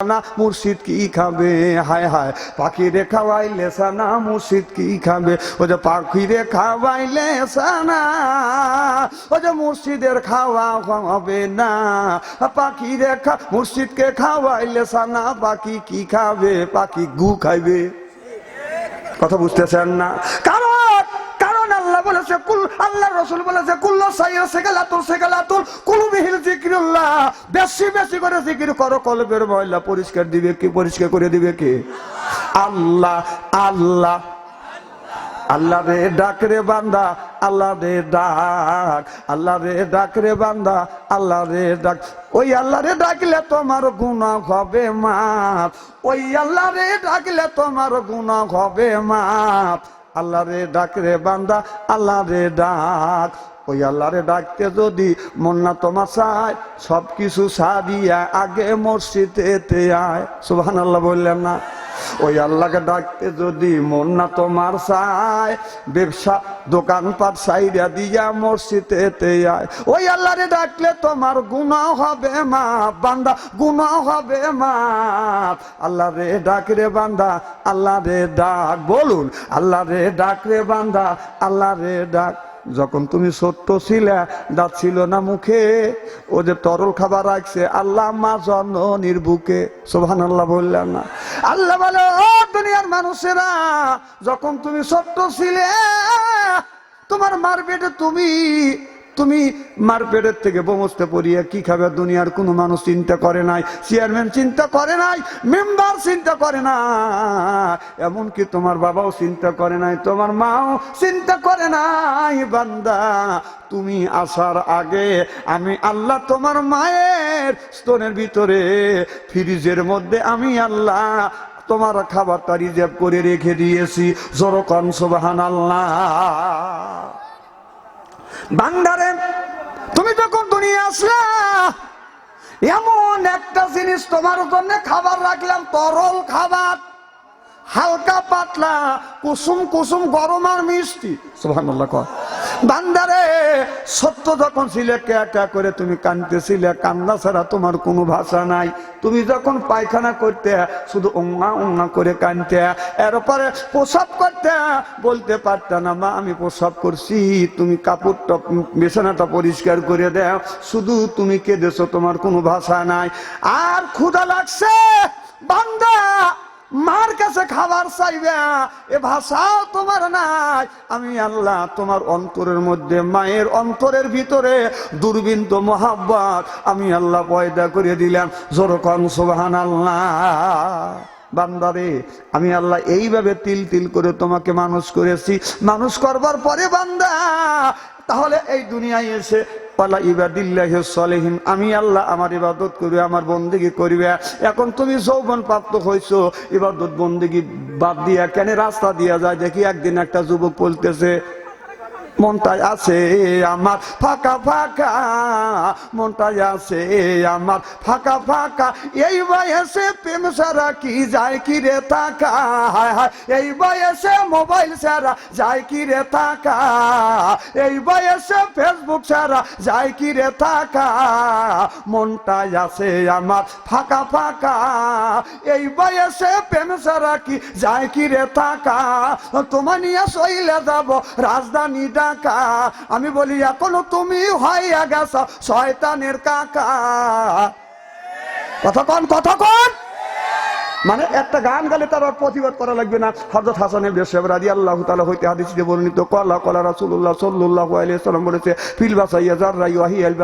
না, মুর্শিদ কি খাবে? হায় হায় খাওয়াইলে সানা, মুর্শিদ কি খাবে? ও যে খাওয়াইলে সানা, ও যে মুর্শিদের খাওয়া হবে না। মুর্শিদকে খাওয়াইলে সানা, পাখি কি খাবে? পাখি গু খাইবে। কথা বুঝতেছেন না? কারণ বলেছে, কুল আল্লাহ রসুল বলেছে, কুল্ল বেশি বেশি করে জিকির করো, কলবের ময়লা পরিষ্কার দিবে কি, পরিষ্কার করে দিবে কে? আল্লাহ আল্লাহ। আল্লাহ রে ডাক রে বান্দা, আল্লাহ রে ডাক। আল্লাহ রে ডাক রে বান্দা, আল্লাহ রে ডাক। ওই আল্লাহ রে ডাকলে তোমার গুণা হবে মাপ ওই আল্লাহ রে ডাকলে তোমার গুণা হবে মাপ আল্লাহ রে ডাক রে বান্দা, আল্লাহ রে ডাক। ওই আল্লাহ রে ডাকতে যদি মন্না তোমার চায় সব কিছু সারিয়া আগে এতে আয়। সুবাহ আল্লাহ বললেন না। ওই আল্লাহকে ডাকতে যদি মন না তোমার চায়, ব্যবসা দোকানপাট সাইডা দিয়া মসজিদে আয়। ওই আল্লাহরে ডাকলে তোমার গুণা হবে মা, বান্দা গুণা হবে মা। আল্লাহ রে ডাক রে বান্দা আল্লাহ রে ডাক, বলুন আল্লাহ রে ডাক রে বান্দা আল্লাহ রে ডাক। যখন তুমি সত্য ছিলে, দাঁত ছিল না মুখে, ও যে তরল খাবার রাখছে, আল্লাহ মা জননীর বুকে সোভান আল্লাহ বললেন না। আল্লাহ বলে, ও দুনিয়ার মানুষেরা, যখন তুমি সত্য ছিলে, তোমার মার পেটে তুমি তুমি মার পেটের থেকে বমস্তে পড়িয়া কি খাবে? দুনিয়ার কোনো মানুষ চিন্তা করে নাই। চেয়ারম্যান চিন্তা করে নাই মেম্বার চিন্তা করে না। এমনকি তোমার বাবাও চিন্তা করে নাই, তোমার মাও চিন্তা করে নাই, বান্দা। তুমি আসার আগে আমি আল্লাহ তোমার মায়ের স্তনের ভিতরে, ফ্রিজের মধ্যে আমি আল্লাহ তোমার খাবারটা রিজার্ভ করে রেখে দিয়েছি। জরকান সোবাহান আল্লাহ বান্দারে, তুমি যখন দুনিয়া আসলে, এমন একটা জিনিস তোমার জন্য খাবার রাখলাম, তরল খাবার। হালকা পাতলা, কুসুম কুসুম গরম আর মিষ্টি। সুবহানাল্লাহ কর বান্দারে, সত্য যখন ছিলে কে কে করে তুমি কানতেছিলে কান্না ছাড়া তোমার কোনো ভাষা নাই। তুমি যখন পায়খানা করতে, শুধু উঙ্গা উঙ্গা করে কানতে এরপরে প্রসাব করতে, বলতে পারত না, মা, আমি প্রসাব করছি, তুমি কাপড়টা, বিছানাটা পরিষ্কার করে দাও, শুধু তুমি কেঁদেছো, তোমার কোনো ভাষা নাই। আর ক্ষুধা লাগছে, বান্দা মার কাছে খাবার চাইবে? এ ভাষাও তোমার নাই। আমি আল্লাহ তোমার অন্তরের মধ্যে, মায়ের অন্তরের ভিতরে দুর্বিন্ত মোহাব্বত আমি আল্লাহ পয়দা করে দিলাম। জোরকন সোহান আল্লাহ বান্দারে, আমি আল্লাহ এইভাবে তিল তিল করে তোমাকে মানুষ করেছি। মানুষ করবার পরে বান্দা, তাহলে এই দুনিয়ায় এসে পালা ইবাদিল্লাহ সলেহীন, আমি আল্লাহ আমার ইবাদত করবে, আমার বন্দিগি করিবে। এখন তুমি যৌবন প্রাপ্ত হয়েছো ইবাদত বন্দিগি বাদ দিয়া কেন রাস্তা দিয়া যায়, দেখি একদিন একটা যুবক বলতেছে মনটাই আছে আমার, ফাঁকা ফাঁকা। মনটাই আছে আমার, ফাঁকা ফাঁকা। এই বয়সে প্রেম সারা কি যায় কি রে থাকা হায় হায়, এই বয়সে মোবাইল সারা যায় কি রে থাকা এই বয়সে ফেসবুক সারা যায় কি রে থাকা মনটাই আছে আমার, ফাঁকা ফাঁকা। এই বয়সে প্রেম সারা কি যায় কি রে থাকা তোমার নিয়ে সইলে যাব রাজধানী ঢাকা আমি বলি, এখনও তুমি হইয়া গেছ, শয়তানের কাকা। কতক্ষণ কতক্ষণ মানে একটা গান গালে তার আর প্রতিবাদ করা লাগবে না। হজরত হাসানের বেশেব রাজি আল্লাহ তালা হইতে হাদিস বর্ণিত, কলা কলা রাসুল্লাহ সাল্লাহ আলিয়াল্লাম বলেছে ওয়াহি আল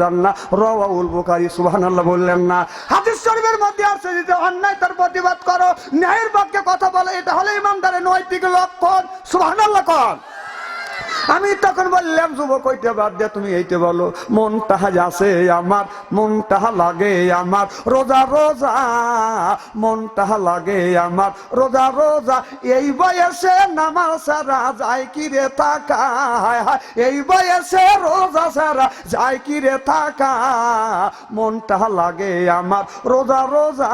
জান্না বুখারী বললেন না। হাদিস শরীফের মধ্যে আছে যে অন্যায় তার প্রতিবাদ করো, ন্যায়ের পক্ষে কথা বলে, এটা হলো ইমানদারের নৈতিক লক্ষণ। সুবহানাল্লাহ কর আমি তখন বললাম, যুবক, ওইটা বাদ দিয়ে তুমি এইতে বলো। মন তাহা আছে আমার মন তাহা লাগে আমার, রোজা রোজা মন তাহা লাগে আমার, রোজা রোজা। এই বয়সে নামাজ সারা যায় কি রে থাকা এই বয়সে রোজা সারা যায় কি রে থাকা মন তাহা লাগে আমার, রোজা রোজা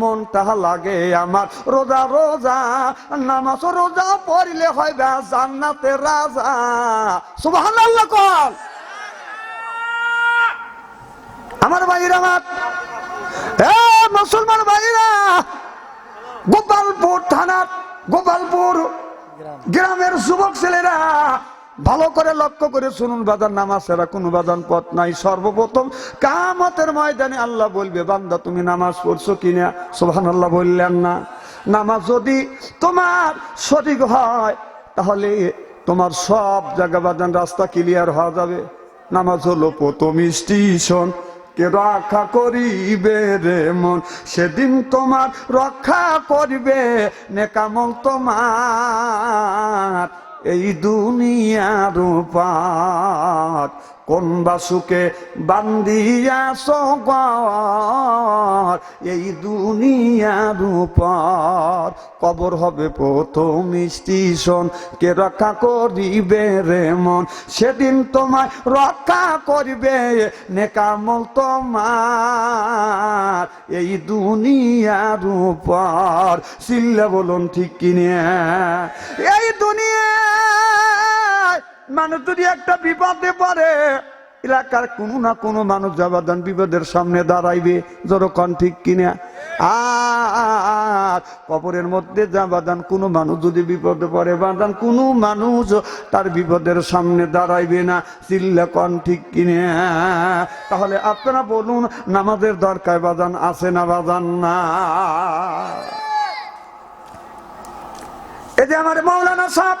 মন তাহা লাগে আমার, রোজা রোজা। নামাজ, রোজা পড়লে হয় জান্নাতে আমার আমার। মুসলমান ভাইরা, গোপালপুর থানার, গোপালপুর গ্রামের যুবক ছেলেরা, ভালো করে লক্ষ্য করে শুনুন, বাজার নামাজ ছাড়া কোনো বাজান পথ নাই। সর্বপ্রথম কামতের ময়দানে আল্লাহ বলবে, বান্দা, তুমি নামাজ পড়ছো কিনা? সোহান আল্লাহ বললেন না। নামাজ যদি তোমার সঠিক হয়, তাহলে তোমার সব জায়গা বাজান রাস্তা ক্লিয়ার হওয়া যাবে। নামাজ হলো প্রথম স্টেশন কে রক্ষা করিবে রে মন, সেদিন তোমার রক্ষা করবে, নেকামল তোমার। এই দুনিয়ার পার কোন বাসুকে বান্দিয়া সগর? এই দুনিয়ার পার কবর হবে প্রথম স্টেশন। কে রক্ষা করিবে রে মন? সেদিন তোমায় রক্ষা করবে নেকামল তোমার। এই দুনিয়ার উপর সিল্লা বলুন ঠিক কিনে? এই দুনিয়ায় মানুষ যদি একটা বিপদে পড়ে, এলাকার কোনো না কোনো মানুষ যাবাদান বিপদের সামনে দাঁড়াইবে যখন ঠিক কিনা? আর কবরের মধ্যে যাবাদান কোনো মানুষ যদি বিপদে পড়ে বাদান কোনো মানুষ তার বিপদের সামনে দাঁড়াইবে না, চিল্লা কন ঠিক কিনে? তাহলে আপনারা বলুন, নামাজের দরকার বাজান আছে না বাজান না? এই যে আমার মৌলানা সাহেব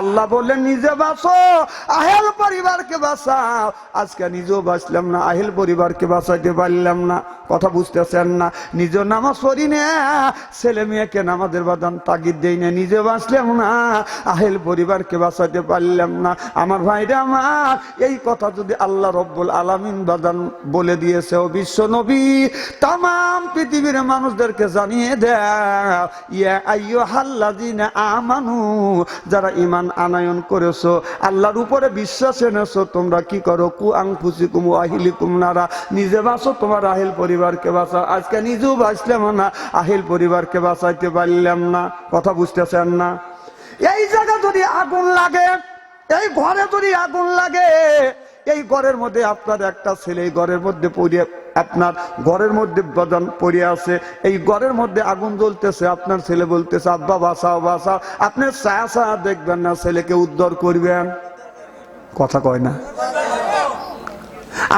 আল্লাহ বললেন, নিজে বাঁচো, আহেল পরিবারকে বাঁচাও। আজকে নিজেও বাঁচলাম না, আহিল পরিবারকে বাঁচাইতে পারলাম না। কথা বুঝতেছেন না? নিজে নামাজ পড়ি না, ছেলে মেয়েকে নামাজের বাদান তাগিদ দেই না। নিজে বাঁচলাম না, আহিল পরিবারকে বাঁচাইতে পারলাম না। আমার ভাইরা আমার, এই কথা যদি আল্লাহ রব্বুল আলামিন বাদান বলে দিয়েছে, ও বিশ্ব নবী তাম পৃথিবীর মানুষদেরকে জানিয়ে দেয় ইয়া আইয়ো হাল্লাদিনা আমানু, যারা ইমান আনায়ন করেছ, আল্লাহর উপরে বিশ্বাস এনেছো, তোমরা কি করো? কু আংফুসিকুম আহিলিকুম নারা। নিজে বাঁচো, তোমার আহিল পরিবারকে বাঁচাও। আজকে নিজেও বাঁচলাম না, আহিল পরিবারকে বাঁচাইতে পারলাম না। কথা বুঝতেছেন না? এই জায়গা যদি আগুন লাগে, এই ঘরে যদি আগুন লাগে, এই ঘরের মধ্যে আপনার একটা ছেলে, এই ঘরের মধ্যে পড়িয়ে আপনার ঘরের মধ্যে বাদান পড়ে আছে। এই ঘরের মধ্যে আগুন জ্বলতেছে, আপনার ছেলে বলতেছে, আব্বা বাসাও বাসাও আপনি ছায়া ছায়া দেখবেন না ছেলেকে উদ্ধার করবেন। কথা কয় না।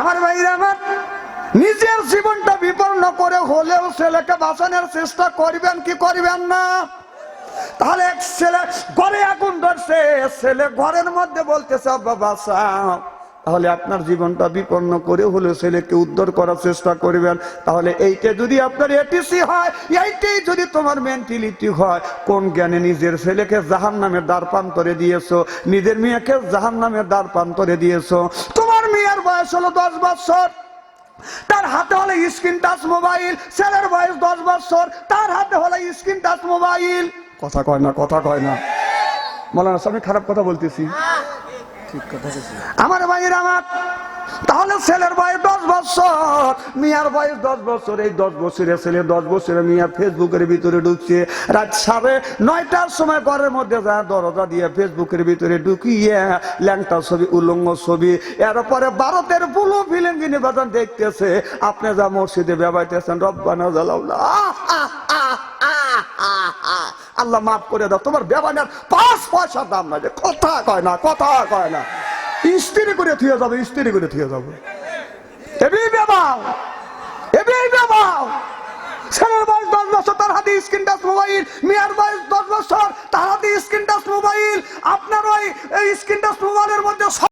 আমার ভাইরা, আমার নিজের জীবনটা বিপন্ন করে হলেও ছেলেকে বাঁচানোর চেষ্টা করবেন কি করবেন না? তাহলে এক ছেলে ঘরে আগুন ধরছে, ছেলে ঘরের মধ্যে বলতেছে, আব্বা, বাঁচাও। তাহলে আপনার জীবনটা বিপন্ন করে হলে ছেলেকে উদ্ধার করার চেষ্টা করবেন। তাহলে এইটা যদি আপনার এটিসি হয় এইটাই যদি তোমার মেন্টালিটি হয়, কোন জ্ঞানে নিজের ছেলেকে জাহান নামের দ্বার প্রান্তরে দিয়েছ? নিজের মেয়েকে জাহান নামের দ্বার প্রান্তরে দিয়েছ? তোমার মেয়ের বয়স হলো দশ বছর। তার হাতে হলো স্ক্রিন টাচ মোবাইল। ছেলের বয়স দশ বছর। তার হাতে হলো স্ক্রিন টাচ মোবাইল। কথা কয় না, কথা কয় না। মৌলানা সামনে খারাপ কথা বলতেছি। আমার ভাইয়ের আমার। তাহলে ছেলের বয়স দশ বছর, মিয়ার বয়স দশ বছর, এই দশ বছরের ছেলে দশ বছরের মিয়া ফেসবুকের ভিতরে ঢুকছে। রাত সাড়ে নয়টার সময় ঘরের মধ্যে যা দরজা দিয়ে ফেসবুকের ভিতরে ঢুকিয়ে ল্যাংটা ছবি, উলঙ্গ ছবি। এরপরে ভারতের বুলু ফিল্ম বাজান দেখতেছে। আপনি যা মসজিদে বেবাইতেছেন রব্বানা জালাউলা আল্লাহ মাফ করে দাও। তোমার বেবানের পাঁচ পয়সার দাম না যে কথা কয় না, কথা কয় না। স্ত্রী করে থুয়ে যাবে, স্ত্রী করে থুয়ে যাবে। এবি বেবাও ছেলের বয়স দশ বছর, তার হাতে স্ক্রিন টাচ মোবাইল মেয়ের বয়স দশ বছর, তার হাতে স্ক্রিন টাচ মোবাইল আপনার ওই স্ক্রিন টাচ মোবাইল